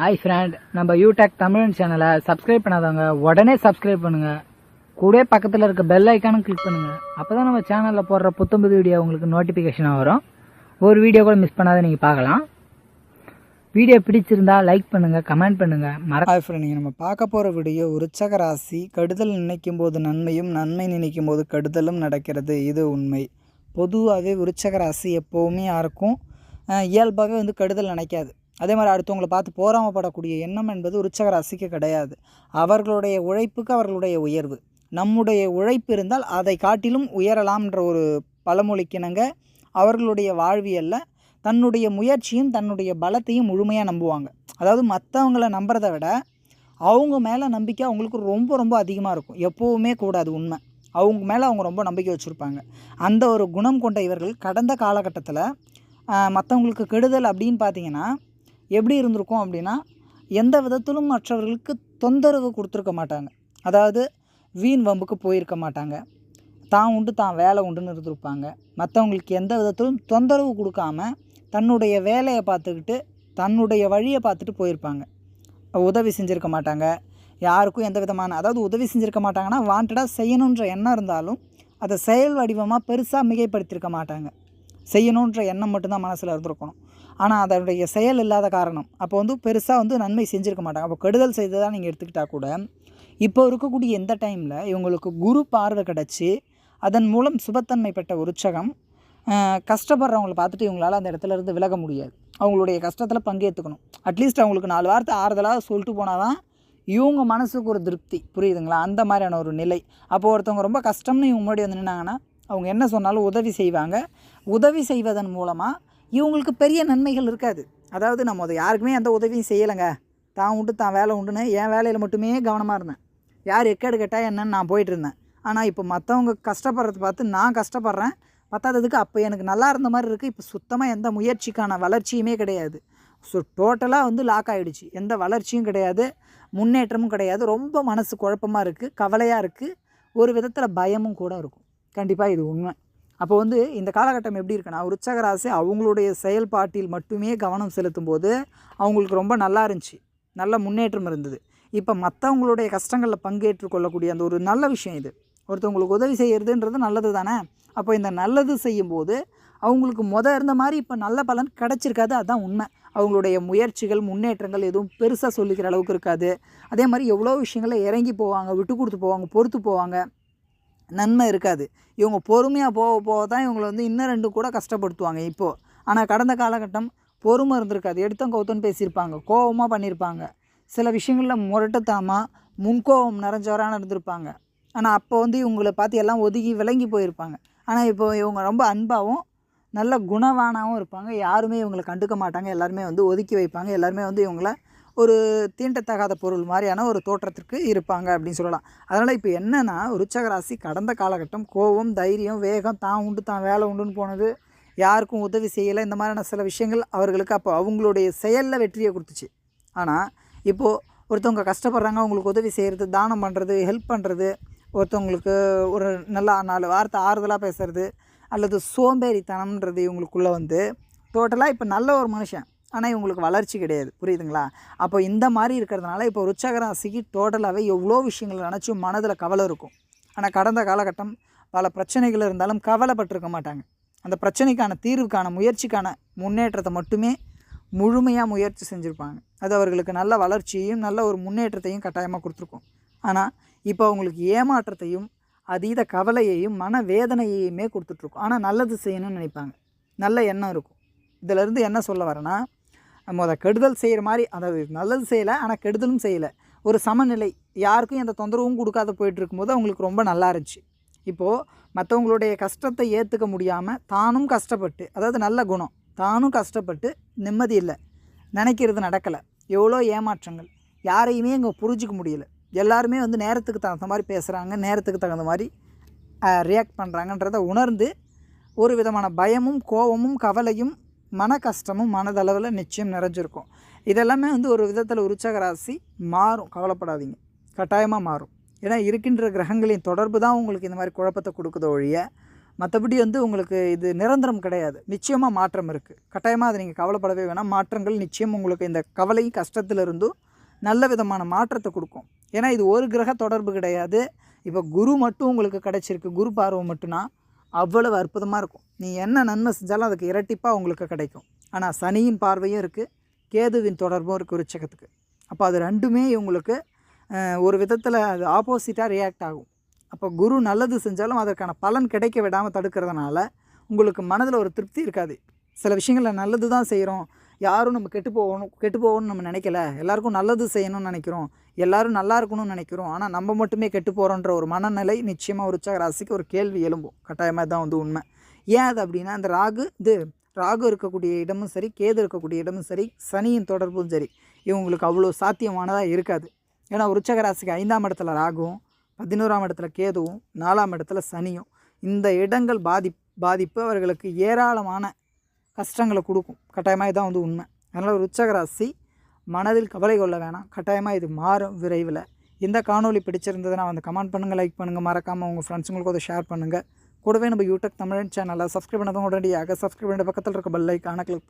Hi friend நம்ம யூடெக் தமிழன் சேனலை சப்ஸ்கிரைப் பண்ணாதவங்க உடனே சப்ஸ்கிரைப் பண்ணுங்க. கூட பக்கத்தில் இருக்க பெல் ஐக்கானும் கிளிக் பண்ணுங்க. அப்பதான் நம்ம சேனலில் போடுற புத்தம்புது வீடியோ உங்களுக்கு நோட்டிஃபிகேஷனாக வரும். ஒரு வீடியோ கூட மிஸ் பண்ணாத நீங்கள் பார்க்கலாம். வீடியோ பிடிச்சிருந்தா லைக் பண்ணுங்க கமெண்ட் பண்ணுங்க. மற ஹாய் ஃப்ரெண்ட் நீங்கள் நம்ம பார்க்க போகிற வீடியோ உற்சக ராசி கெடுதல் நினைக்கும் போது நன்மையும் நன்மை நினைக்கும் போது கெடுதலும் நடக்கிறது. இது உண்மை. பொதுவாகவே விருச்சக ராசி எப்போவுமே யாருக்கும் இயல்பாகவே வந்து கெடுதல் நினைக்காது. அதே மாதிரி அடுத்தவங்களை பார்த்து போராமப்படக்கூடிய எண்ணம் என்பது உற்சக ராசிக்கு கிடையாது. அவர்களுடைய உழைப்புக்கு அவர்களுடைய உயர்வு. நம்முடைய உழைப்பு இருந்தால் அதை காட்டிலும் உயரலாம்ன்ற ஒரு பழமொழிக்கிணங்க அவர்களுடைய வாழ்வியலில் தன்னுடைய முயற்சியும் தன்னுடைய பலத்தையும் முழுமையாக நம்புவாங்க. அதாவது மற்றவங்கள நம்புறதை விட அவங்க மேலே நம்பிக்கை அவங்களுக்கு ரொம்ப ரொம்ப அதிகமாக இருக்கும். எப்போவுமே கூடாது உண்மை. அவங்க மேலே அவங்க ரொம்ப நம்பிக்கை வச்சுருப்பாங்க. அந்த ஒரு குணம் கொண்ட இவர்கள் கடந்த காலகட்டத்தில் மற்றவங்களுக்கு கெடுதல் அப்படின்னு பார்த்தீங்கன்னா எப்படி இருந்திருக்கும் அப்படின்னா எந்த விதத்திலும் மற்றவர்களுக்கு தொந்தரவு கொடுத்துருக்க மாட்டாங்க. அதாவது வீண் வம்புக்கு போயிருக்க மாட்டாங்க. தான் உண்டு தான் வேலை உண்டுன்னு இருந்திருப்பாங்க. மற்றவங்களுக்கு எந்த விதத்திலும் தொந்தரவு கொடுக்காம தன்னுடைய வேலையை பார்த்துக்கிட்டு தன்னுடைய வழியை பார்த்துட்டு போயிருப்பாங்க. உதவி செஞ்சுருக்க மாட்டாங்க. யாருக்கும் எந்த விதமான அதாவது உதவி செஞ்சுருக்க மாட்டாங்கன்னா வாண்டடாக செய்யணுன்ற எண்ணம் இருந்தாலும் அதை செயல் வடிவமாக பெருசாக மிகைப்படுத்தியிருக்க மாட்டாங்க. செய்யணுன்ற எண்ணம் மட்டும்தான் மனசில் இருந்திருக்கணும். ஆனால் அதனுடைய செயல் இல்லாத காரணம். அப்போ வந்து பெருசாக வந்து நன்மை செஞ்சுருக்க மாட்டாங்க. அப்போ கெடுதல் செய்ததாக நீங்கள் எடுத்துக்கிட்டால் கூட இப்போ இருக்கக்கூடிய எந்த டைமில் இவங்களுக்கு குரு பார்வை கிடச்சி அதன் மூலம் சுபத்தன்மை பெற்ற உற்சகம் கஷ்டப்படுறவங்களை கஷ்டப்படுறவங்கள பார்த்துட்டு இவங்களால் அந்த இடத்துல இருந்து விலக முடியாது. அவங்களுடைய கஷ்டத்தில் பங்கேற்றுக்கணும் அட்லீஸ்ட் அவங்களுக்கு நாலு வார்த்தை ஆறுதலாக சொல்லிட்டு போனால் தான் இவங்க மனசுக்கு ஒரு திருப்தி. புரியுதுங்களா? அந்த மாதிரியான ஒரு நிலை. அப்போது ஒருத்தவங்க ரொம்ப கஷ்டம்னு இவங்க முன்னாடி வந்து நின்னாங்கன்னா அவங்க என்ன சொன்னாலும் உதவி செய்வாங்க. உதவி செய்வதன் மூலமாக இவங்களுக்கு பெரிய நன்மைகள் இருக்காது. அதாவது நம்ம அதை யாருக்குமே எந்த உதவியும் செய்யலைங்க. தான் உண்டு தான் வேலை உண்டுன்னு என் வேலையில் மட்டுமே கவனமாக இருந்தேன். யார் எக்கேடு கேட்டால் என்னன்னு நான் போயிட்டு இருந்தேன். ஆனால் இப்போ மற்றவங்க கஷ்டப்படுறத பார்த்து நான் கஷ்டப்படுறேன். பத்தாததுக்கு அப்போ எனக்கு நல்லா இருந்த மாதிரி இருக்குது இப்போ சுத்தமாக எந்த முயற்சிக்கான வளர்ச்சியுமே கிடையாது. ஸோ டோட்டலாக வந்து லாக் ஆகிடுச்சு எந்த வளர்ச்சியும் கிடையாது. முன்னேற்றமும் கிடையாது. ரொம்ப மனசு குழப்பமாக இருக்குது கவலையாக இருக்குது ஒரு விதத்தில் பயமும் கூட இருக்கும். கண்டிப்பாக இது உண்மை. அப்போ வந்து இந்த காலகட்டம் எப்படி இருக்குன்னா உற்சக ராசி அவங்களுடைய செயல்பாட்டில் மட்டுமே கவனம் செலுத்தும் போது அவங்களுக்கு ரொம்ப நல்லா இருந்துச்சு. நல்ல முன்னேற்றம் இருந்தது. இப்போ மற்றவங்களுடைய கஷ்டங்களில் பங்கேற்று கொள்ளக்கூடிய அந்த ஒரு நல்ல விஷயம் இது. ஒருத்தவங்களுக்கு உதவி செய்கிறதுன்றது நல்லது தானே? அப்போ இந்த நல்லது செய்யும்போது அவங்களுக்கு முத இருந்த மாதிரி இப்போ நல்ல பலன் கிடச்சிருக்காது அதுதான் உண்மை. அவங்களுடைய முயற்சிகள் முன்னேற்றங்கள் எதுவும் பெருசாக சொல்லிக்கிற அளவுக்கு இருக்காது. அதே மாதிரி எவ்வளோ விஷயங்களை இறங்கி போவாங்க விட்டு கொடுத்து போவாங்க பொறுத்து போவாங்க. நன்மை இருக்காது. இவங்க பொறுமையாக போக போக தான் இவங்களை வந்து இன்னும் ரெண்டு கூட கஷ்டப்படுத்துவாங்க இப்போது ஆனால் கடந்த காலகட்டம் பொறுமை இருந்திருக்காது. எடுத்தோம் கவுத்தோன்னு பேசியிருப்பாங்க. கோவமாக பண்ணியிருப்பாங்க. சில விஷயங்களில் முரட்டுத்தனமாக முன்கோபம் நிறைஞ்சவரான இருந்திருப்பாங்க. ஆனால் அப்போ வந்து இவங்களை பார்த்து எல்லாம் ஒதுங்கி விளங்கி போயிருப்பாங்க. ஆனால் இப்போ இவங்க ரொம்ப அன்பாகவும் நல்ல குணவானாகவும் இருப்பாங்க. யாருமே இவங்களை கண்டுக்க மாட்டாங்க. எல்லாருமே வந்து ஒதுக்கி வைப்பாங்க. எல்லாருமே வந்து இவங்கள ஒரு தீண்டத்தகாத பொருள் மாதிரியான ஒரு தோற்றத்திற்கு இருப்பாங்க அப்படின்னு சொல்லலாம். அதனால் இப்போ என்னென்னா ருச்சகராசி கடந்த காலகட்டம் கோபம் தைரியம் வேகம் தான் உண்டு தான் வேலை உண்டுன்னு போனது. யாருக்கும் உதவி செய்யலை. இந்த மாதிரியான சில விஷயங்கள் அவர்களுக்கு அப்போ அவங்களுடைய செயலில் வெற்றியை கொடுத்துச்சு. ஆனால் இப்போது ஒருத்தவங்க கஷ்டப்படுறாங்க அவங்களுக்கு உதவி செய்கிறது தானம் பண்ணுறது ஹெல்ப் பண்ணுறது ஒருத்தவங்களுக்கு ஒரு நல்லா நாலு வார்த்தை ஆறுதலாக பேசுகிறது அல்லது சோம்பேறித்தனம்ன்றது இவங்களுக்குள்ளே வந்து டோட்டலாக இப்போ நல்ல ஒரு மனுஷன். ஆனால் இவங்களுக்கு வளர்ச்சி கிடையாது. புரியுதுங்களா? அப்போ இந்த மாதிரி இருக்கிறதுனால இப்போ ருச்சகராசிக்கு டோட்டலாகவே எவ்வளோ விஷயங்கள் நினச்சும் மனதில் கவலை இருக்கும். ஆனால் கடந்த காலகட்டம் பல பிரச்சனைகள் இருந்தாலும் கவலைப்பட்டிருக்க மாட்டாங்க. அந்த பிரச்சனைக்கான தீர்வுக்கான முயற்சிக்கான முன்னேற்றத்தை மட்டுமே முழுமையாக முயற்சி செஞ்சுருப்பாங்க. அது அவர்களுக்கு நல்ல வளர்ச்சியையும் நல்ல ஒரு முன்னேற்றத்தையும் கட்டாயமாக கொடுத்துருக்கும். ஆனால் இப்போ அவங்களுக்கு ஏமாற்றத்தையும் அதீத கவலையையும் மன வேதனையையுமே கொடுத்துட்ருக்கும். ஆனால் நல்லது செய்யணும்னு நினைப்பாங்க. நல்ல எண்ணம் இருக்கும். இதிலேருந்து என்ன சொல்ல வரேன்னா நம்ம அதை கெடுதல் செய்கிற மாதிரி அதாவது நல்லது செய்யலை ஆனால் கெடுதலும் செய்யலை. ஒரு சமநிலை யாருக்கும் எந்த தொந்தரவும் கொடுக்காத போயிட்டு இருக்கும்போது அவங்களுக்கு ரொம்ப நல்லா இருந்துச்சு. இப்போது மற்றவங்களுடைய கஷ்டத்தை ஏற்றுக்க முடியாமல் தானும் கஷ்டப்பட்டு அதாவது நல்ல குணம் தானும் கஷ்டப்பட்டு நிம்மதி இல்லை. நினைக்கிறது நடக்கலை. எவ்வளோ ஏமாற்றங்கள். யாரையுமே இங்கே புரிஞ்சிக்க முடியல. எல்லாருமே வந்து நேரத்துக்கு தகுந்த மாதிரி பேசுகிறாங்க நேரத்துக்கு தகுந்த மாதிரி ரியாக்ட் பண்ணுறாங்கன்றத உணர்ந்து ஒரு விதமான பயமும் கோபமும் கவலையும் மன கஷ்டமும் மனதளவில் நிச்சயம் நிறைஞ்சிருக்கும். இதெல்லாமே வந்து ஒரு விதத்தில் உற்சாக ராசி மாறும். கவலைப்படாதீங்க. கட்டாயமாக மாறும். ஏன்னா இருக்கின்ற கிரகங்களின் தொடர்பு தான் உங்களுக்கு இந்த மாதிரி குழப்பத்தை கொடுக்குதோ ஒழிய மற்றபடி வந்து உங்களுக்கு இது நிரந்தரம் கிடையாது. நிச்சயமாக மாற்றம் இருக்குது கட்டாயமாக அதை நீங்கள் கவலைப்படவே வேணாம். மாற்றங்கள் நிச்சயம் உங்களுக்கு இந்த கவலை கஷ்டத்திலிருந்தும் நல்ல விதமான மாற்றத்தை கொடுக்கும். ஏன்னா இது ஒரு கிரக தொடர்பு கிடையாது. இப்போ குரு மட்டும் உங்களுக்கு கிடச்சிருக்கு. குரு பார்வை மட்டும்னா அவ்வளவு அற்புதமாக இருக்கும். நீ என்ன நன்மை செஞ்சாலும் அதுக்கு இரட்டிப்பாக உங்களுக்கு கிடைக்கும். ஆனால் சனியின் பார்வையும் இருக்குது கேதுவின் தொடர்பும் இருக்குது உச்சகத்துக்கு அப்போ அது ரெண்டுமே உங்களுக்கு ஒரு விதத்தில் அது ஆப்போசிட்டாக ரியாக்ட் ஆகும். அப்போ குரு நல்லது செஞ்சாலும் அதற்கான பலன் கிடைக்க விடாமல் தடுக்கிறதுனால உங்களுக்கு மனதில் ஒரு திருப்தி இருக்காது. சில விஷயங்களில் நல்லது தான் செய்கிறோம் யாரும் நம்ம கெட்டு போகணும் கெட்டு போகணும்னு நம்ம நினைக்கல. எல்லாருக்கும் நல்லது செய்யணும்னு நினைக்கிறோம். எல்லாரும் நல்லா இருக்கணும்னு நினைக்கிறோம். ஆனால் நம்ம மட்டுமே கெட்டு போகிறோன்ற ஒரு மனநிலை நிச்சயமாக ஒரு உற்சாக ராசிக்கு ஒரு கேள்வி எழும்பும். கட்டாயமாக தான் வந்து உண்மை. ஏன் அது அப்படின்னா அந்த ராகு இது ராகு இருக்கக்கூடிய இடமும் சரி கேது இருக்கக்கூடிய இடமும் சரி சனியின் தொடர்பும் சரி இவங்களுக்கு அவ்வளோ சாத்தியமானதாக இருக்காது. ஏன்னா உற்சக ராசிக்கு ஐந்தாம் இடத்துல ராகுவும் பதினோராம் இடத்துல கேதுவும் நாலாம் இடத்துல சனியும். இந்த இடங்கள் பாதி பாதிப்பு அவர்களுக்கு ஏராளமான கஷ்டங்களை கொடுக்கும். கட்டாயமாக இதான் வந்து உண்மை. அதனால் ஒரு ராசி மனதில் கவலை கொள்ள வேணாம். கட்டாயமாக இது மாறும் விரைவில். இந்த காணொளி பிடிச்சிருந்ததுன்னா வந்து கமெண்ட் பண்ணுங்கள் லைக் பண்ணுங்கள் மறக்காமல் உங்கள் ஃப்ரெண்ட்ஸுங்களுக்கு அதை ஷேர் பண்ணுங்கள் கூடவே நம்ம யூடியூப் தமிழ் சேனலை சப்ஸ்கிரைப் பண்ணதும் உடனடியாக சப்ஸ்கிரைப் பண்ண பக்கத்தில் இருக்க பெல் ஐக்கான கிளிக்